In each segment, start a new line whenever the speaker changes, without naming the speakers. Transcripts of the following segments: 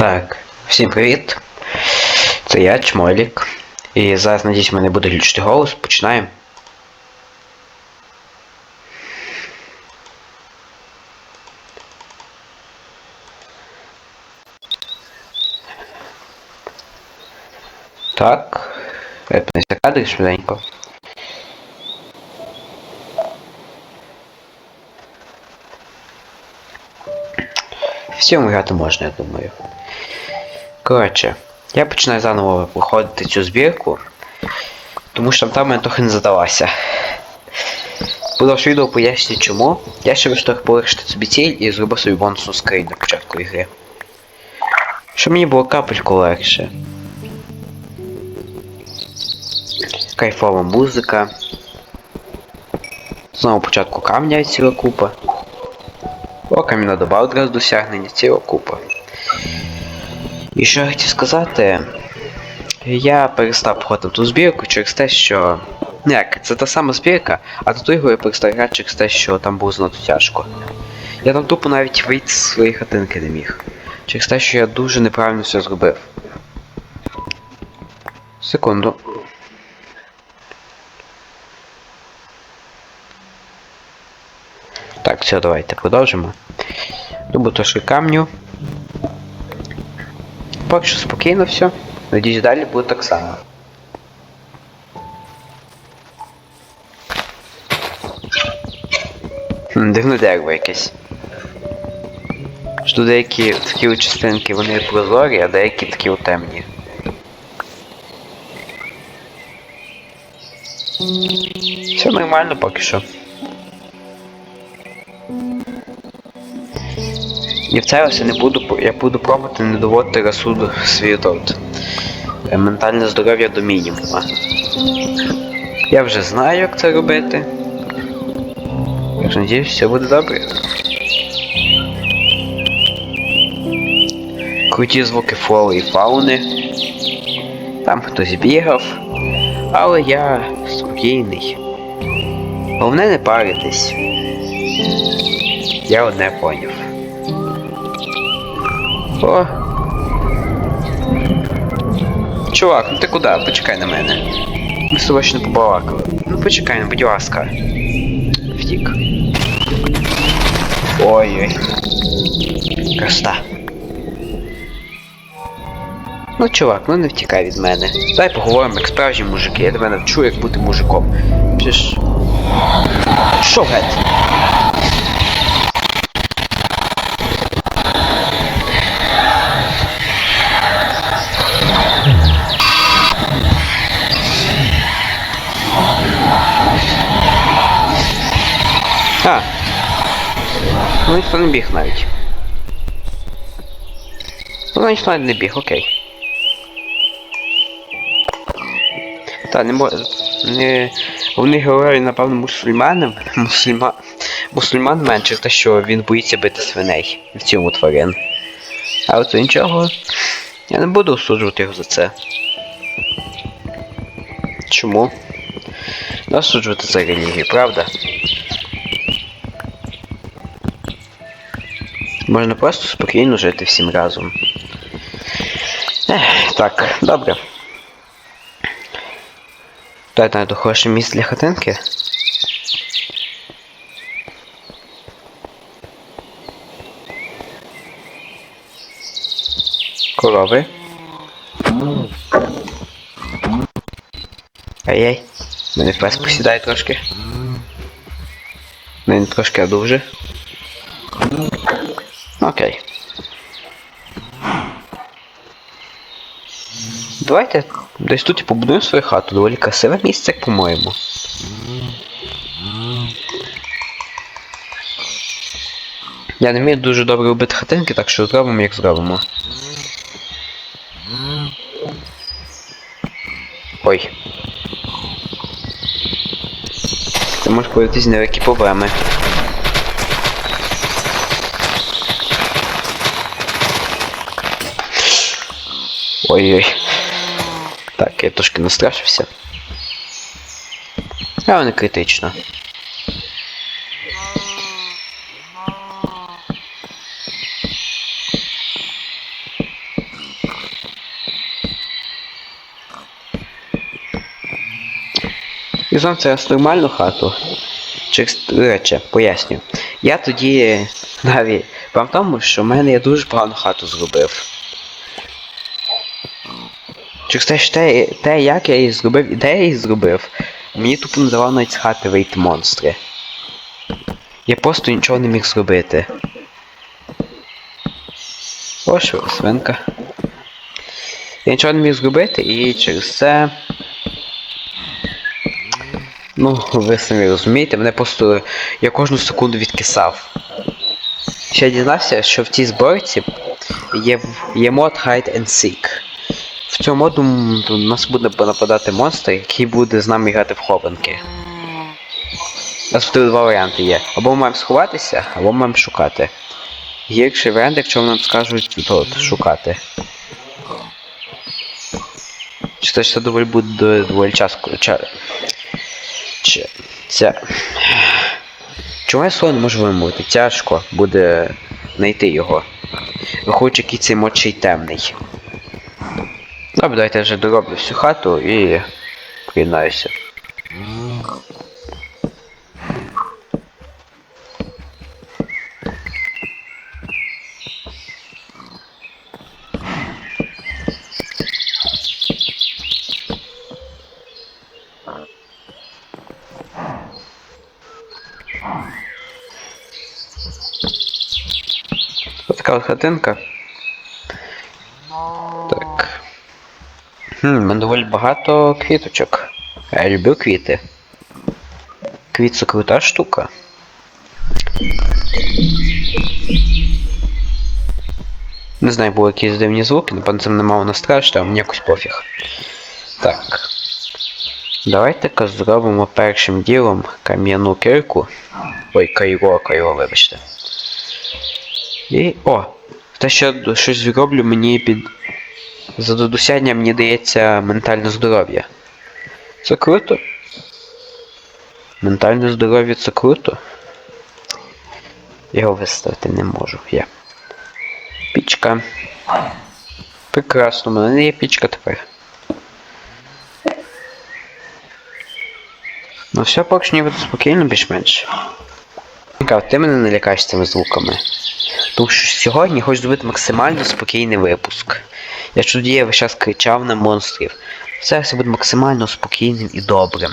Так, всім привіт. Це я, Чмолік. І зараз, надіюсь, мене буде глючити голос. Починаємо. Так. Випнеться кадр швиденько. Всім грати можна, я думаю. Коротше, я починаю заново проходити цю збірку, тому що там мене трохи не задалася. Продовж відео поясню чому. Я ще вирішив полегшити собі ціль і зробив собі бонусну скринь на початку ігри. Щоб мені було капельку легше. Кайфова музика. Знову початку камня ціла купа. О, кам'яна доба одразу досягнення ціла купа. І що я хотів сказати, я перестав проходити ту збірку через те, що. Ну як, це та сама збірка, а до того я перестав грати через те, що там було занадто тяжко. Я там тупо навіть вийти з своєї хатинки не міг. Через те, що я дуже неправильно все зробив. Секунду. Так, все, давайте продовжимо. Добу трошки камню. Поки що спокійно все. Надіюсь, далі буде так само. Хм, Дивне дерево якесь. Що деякі такі частинки вони прозорі, а деякі такі темні. Все нормально поки що. І в це я не буду, я буду пробувати не доводити розсуду свій тут. е, Ментальне здоров'я до мінімума. Я вже знаю, як це робити. Що надіюсь, все буде добре. Круті звуки флори і фауни. Там хтось бігав. Але я спокійний. Головне не паритись. Я одне поняв. О. Чувак, ну ти куди? Почекай на мене. Ми з побалакали. Ну почекай, ну, будь ласка. Втік. Ой-ой. Красота. Ну, чувак, ну не втікай від мене. Дай поговоримо як справжні мужики. Я тебе навчу, як бути мужиком. Піш. Що геть? А. Ну ніхто не біг навіть. Ну ніхто навіть не біг, окей. Та не може. Не... Вони герої, напевно, мусульманам. Мусульма... Мусульман менше те, що він боїться бити свиней в цьому тварин. А от нічого. Я не буду осуджувати його за це. Чому? Не осуджувати за релігію, правда? Можна просто спокійно жити всім разом. Ех, так, добре. Дай знайду хороше місце для хатинки. Корови. Ай-яй. Мене пес посідає трошки. Він трошки дуже. Окей. Давайте десь тут і побудуємо свою хату. Доволі красиве місце, як по-моєму. Я не вмію дуже добре робити хатинки, так що зробимо, як зробимо. Ой. Це може появитись невеликі проблеми. Ой-ой. Так, я трошки настрашився. Але не критично. І знав це раз нормальну хату. Через речі, поясню. Я тоді е, навіть тому що в мене я дуже погану хату зробив. Те, що те, те, як я її зробив і де я її зробив, мені тупо не давало навіть з хати вийти монстри. Я просто нічого не міг зробити. О, що свинка. Я нічого не міг зробити і через це. Ну, ви самі розумієте, мене просто. Я кожну секунду відкисав. Ще дізнався, що в цій зборці є, є мод Hide and Seek. В цьому моду у нас буде нападати монстр, який буде з нами грати в хованки. У нас тут два варіанти є. Або ми маємо сховатися, або ми маємо шукати. Гірший варіант, якщо нам скажуть то от, шукати. Чи це ще доволі буде доволі часко. Ча... Чи... Ця... Чому я слово не можу вимовити? Тяжко буде знайти його. Виходить, який цей мод ще й темний. Добре, давайте я вже дороблю всю хату і приєднаюся. Така от хатинка. Хм, мене доволі багато квіточок. Я люблю квіти. Квіт це крута штука. Не знаю, були якісь дивні звуки, напевно, це не мало на страшно, а мені якось пофіг. Так. Давайте-ка зробимо першим ділом кам'яну кирку. Ой, кайро, кайро, вибачте. І. О! Те, що щось зроблю, мені під. За досягнення мені дається ментальне здоров'я. Це круто. Ментальне здоров'я це круто. Його виставити не можу. Я. Пічка. Прекрасно, у мене є пічка тепер. Ну все, що ніби спокійно більш-менш. Ти мене не лякаєш цими звуками. Тому що сьогодні хочу зробити максимально спокійний випуск. Я тоді я весь час кричав на монстрів. Все все буде максимально спокійним і добрим.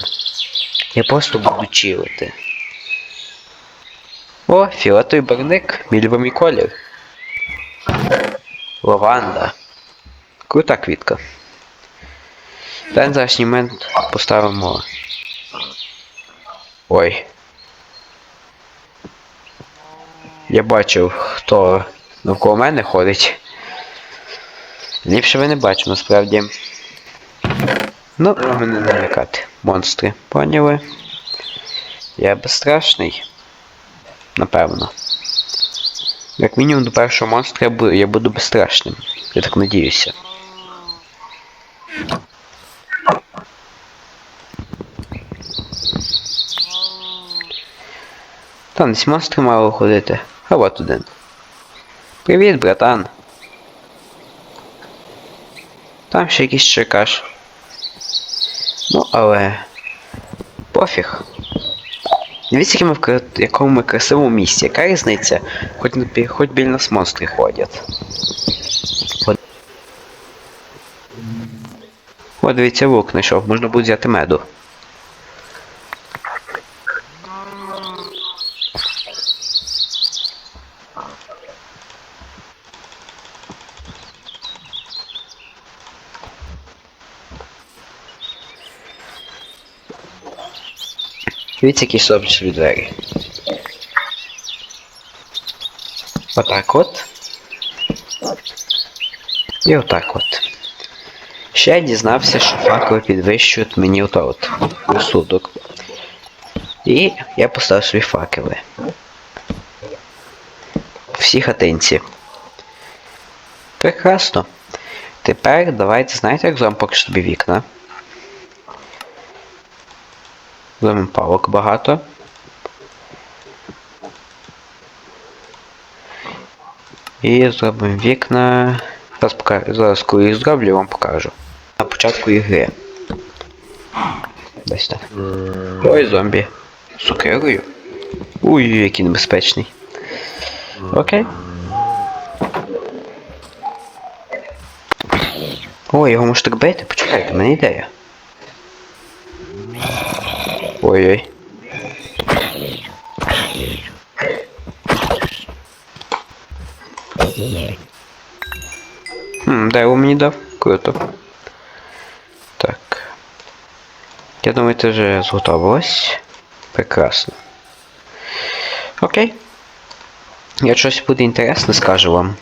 Я просто буду чилити. О, фіолетовий барник, мій колір. Лаванда. Крута квітка. Та зараз момент поставимо. Ой. Я бачив, хто навколо мене ходить. Ліпше ви не бачу, насправді. Ну, мене не лякати. Монстри. Поняли? Я безстрашний. Напевно. Як мінімум до першого монстра я буду, я буду безстрашним. Я так надіюся. Там десь монстри мало ходити. А от один. Привіт, братан. Там ще якийсь чекаш. Ну, але. Пофіг. Дивіться, ми в якому ми красивому місці. Яка різниця? Хоч, хоч біля нас монстри ходять. От. О, дивіться, лук знайшов. Можна буде взяти меду. Дивіться, які собі двері. Отак от. І отак от. Ще я дізнався, що факели підвищують мені ото от розсудок. І я поставив собі факели. Всі хатинці. Прекрасно. Тепер давайте, знаєте, як що собі вікна. Зробимо палок багато. І зробимо вікна. Зараз, пока... Зараз коли їх зроблю, я вам покажу. На початку ігри. Десь так. Ой, зомбі. З Цукерою. Ой, який небезпечний. Окей. Ой, його може так бити? Почекайте, мене ідея. Ой-ой. Хм, да, його мені дав. Круто. Так. Я думаю, ти вже зготовилась. Прекрасно. Окей. Я щось буде інтересне скажу вам.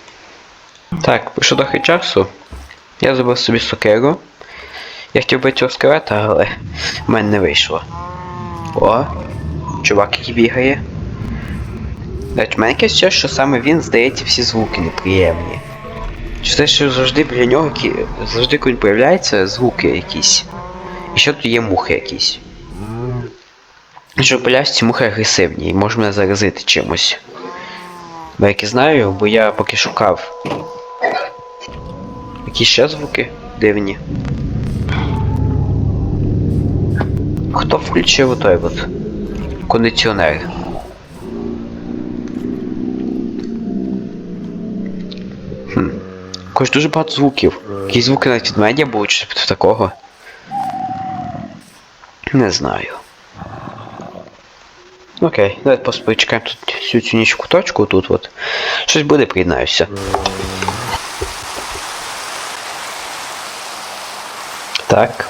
Так, пройшло трохи часу. Я зробив собі сокеру. Я хотів би цього скелета, але в мене не вийшло. О, чувак, який бігає. В мене якесь ще, що саме він здається всі звуки неприємні. Чи те, що завжди біля нього завжди коли він появляється, звуки якісь. І ще тут є мухи якісь. Що плясці мухи агресивні і може мене заразити чимось. Бо як і знаю, бо я поки шукав. Які ще звуки дивні. Хто включив той от кондиціонер? Хм. Якось дуже багато звуків. Якісь звуки навіть від медіа будуть чи щось такого. Не знаю. Окей, давайте просто тут всю цю ніч в куточку тут от. Щось буде, приєднаюся. Так.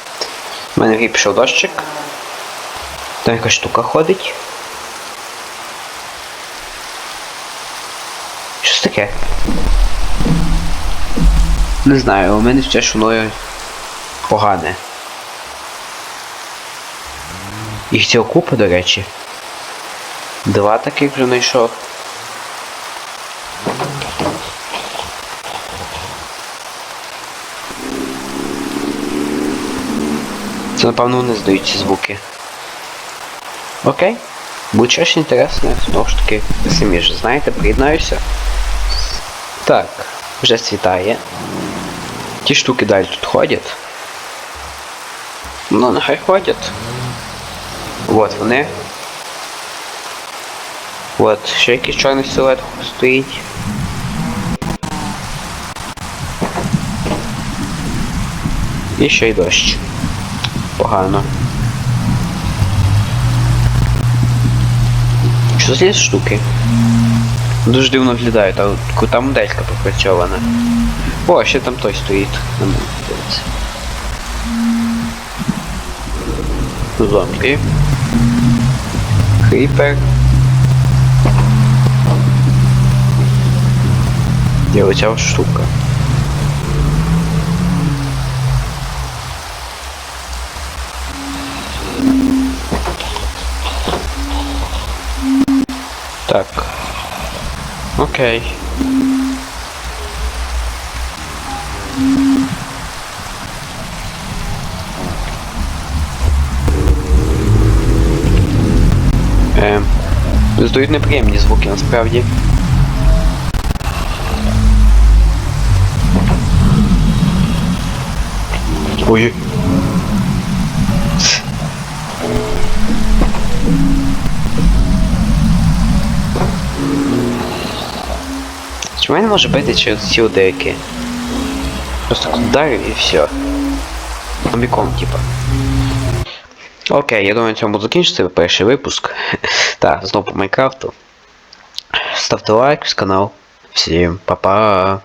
У мене пішов дощик. Там якась штука ходить. Що це таке? Не знаю, у мене що воно погане. Їх ціла купа, до речі. Два таких вже знайшов. Це напевно вони здають ці звуки. Окей. Буде щось інтересне, знову ж таки, самі ж знаєте, приєднаюся. Так, вже світає. Ті штуки далі тут ходять. Ну, нехай ходять. Вот вони. От, ще якийсь чорний силует стоїть. І ще й дощ. Погано. Що за штуки? Дуже дивно виглядають, а крута моделька пропрацьована. О, ще там той стоїть. На мене дивиться. Зомбі. Кріпер. І оця штука. Так. Окей. Е, здають неприємні звуки насправді. Ой. Чому він може бити через ці деякі? Просто ударив і все. Зомбіком, типа. Окей, я думаю, на цьому буду закінчити перший випуск. Так, знову по Майнкрафту. Ставте лайк канал. Всім па-па.